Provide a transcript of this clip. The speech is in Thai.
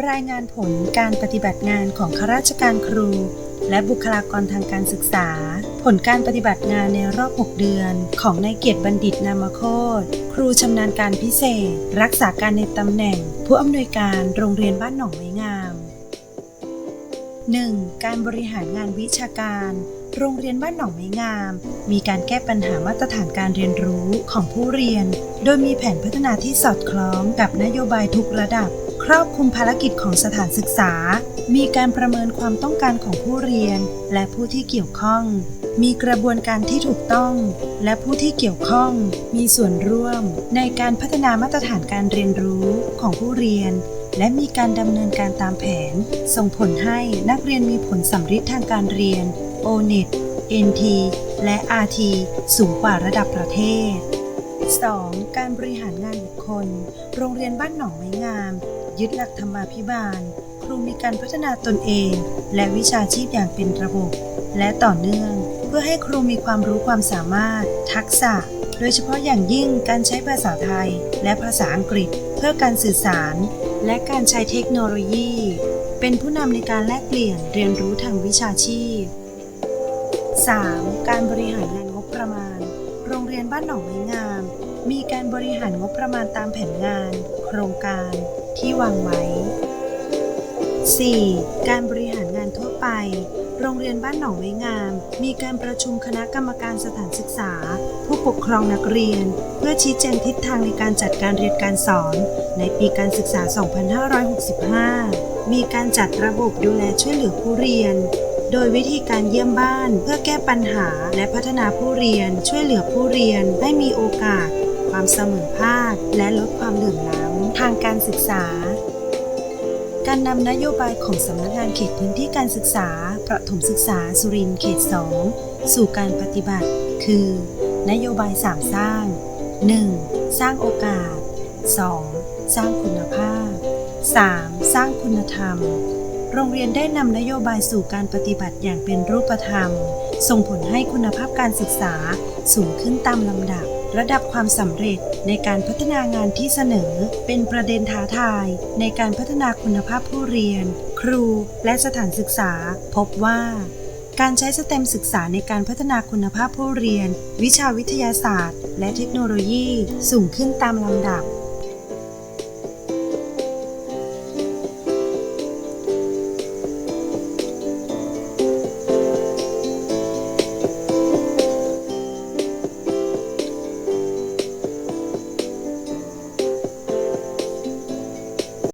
รายงานผลการปฏิบัติงานของข้าราชการครู และบุคลากรทางการศึกษา ผลการปฏิบัติงานในรอบ 6 เดือน ของนายเกียรติบัณฑิตนามโคตครูชำนาญการพิเศษ รักษาการในตำแหน่ง ผู้อำนวยการโรงเรียนบ้านหนองไม้งาม 1. การบริหารงานวิชาการ โรงเรียนบ้านหนองไม้งาม มีการแก้ปัญหามาตรฐานการเรียนรู้ของผู้เรียน โดยมีแผนพัฒนาที่สอดคล้องกับนโยบายทุกระดับ ครอบคลุมภารกิจของสถานศึกษา มีการประเมินความต้องการของผู้เรียน และผู้ที่เกี่ยวข้อง มีกระบวนการที่ถูกต้อง และผู้ที่เกี่ยวข้อง มีส่วนร่วม ในการพัฒนามาตรฐานการเรียนรู้ของผู้เรียน และมีการดำเนินการตามแผน ส่งผลให้นักเรียนมีผลสำฤทธิ์ทางการเรียน O-NET NT และ RT สูงกว่าระดับประเทศ 2. การบริหารงานบุคคล โรงเรียนบ้านหนองไม้งาม ยึดหลักธรรมาภิบาล ครูมีการพัฒนาตนเอง และวิชาชีพอย่างเป็นระบบ และต่อเนื่อง เพื่อให้ครูมีความรู้ความสามารถ ทักษะ โดยเฉพาะอย่างยิ่งการใช้ภาษาไทย และภาษาอังกฤษ เพื่อการสื่อสาร และการใช้เทคโนโลยี เป็นผู้นำในการแลกเปลี่ยนเรียนรู้ทางวิชาชีพ 3. การบริหารงานงบประมาณ โรงเรียนบ้านหนองไม้งาม มีการบริหารงบประมาณตามแผนงาน โครงการที่วางไว้ 4. การบริหารงานทั่วไป โรงเรียนบ้านหนองไม้งาม มีการประชุมคณะกรรมการสถานศึกษา ผู้ปกครองนักเรียน เพื่อชี้แจงทิศทางในการจัดการเรียนการสอน ในปีการศึกษา 2565 มีการจัดระบบดูแลช่วยเหลือผู้เรียน โดยวิธีการเยี่ยมบ้าน เพื่อแก้ปัญหาและพัฒนาผู้เรียน ช่วยเหลือผู้เรียนให้มีโอกาส ความเสมอภาค และลดความเหลื่อมล้ำทางการศึกษา การนำนโยบายของสำนักงานเขตพื้นที่การศึกษา ประถมศึกษาสุรินทร์เขต 2 สู่การปฏิบัติ คือ นโยบาย3สร้าง 1. สร้างโอกาส 2. สร้างคุณภาพ 3. สร้างคุณธรรม โรงเรียนได้นำนโยบายสู่การปฏิบัติอย่างเป็นรูปธรรม ส่งผลให้คุณภาพการศึกษาสูงขึ้นตามลำดับ ระดับความสำเร็จในการพัฒนางานที่เสนอ เป็นประเด็นท้าทาย ในการพัฒนาคุณภาพผู้เรียน ครูและสถานศึกษา พบว่า การใช้สเต็มศึกษาในการพัฒนาคุณภาพผู้เรียน วิชาวิทยาศาสตร์ และเทคโนโลยีสูงขึ้นตามลำดับ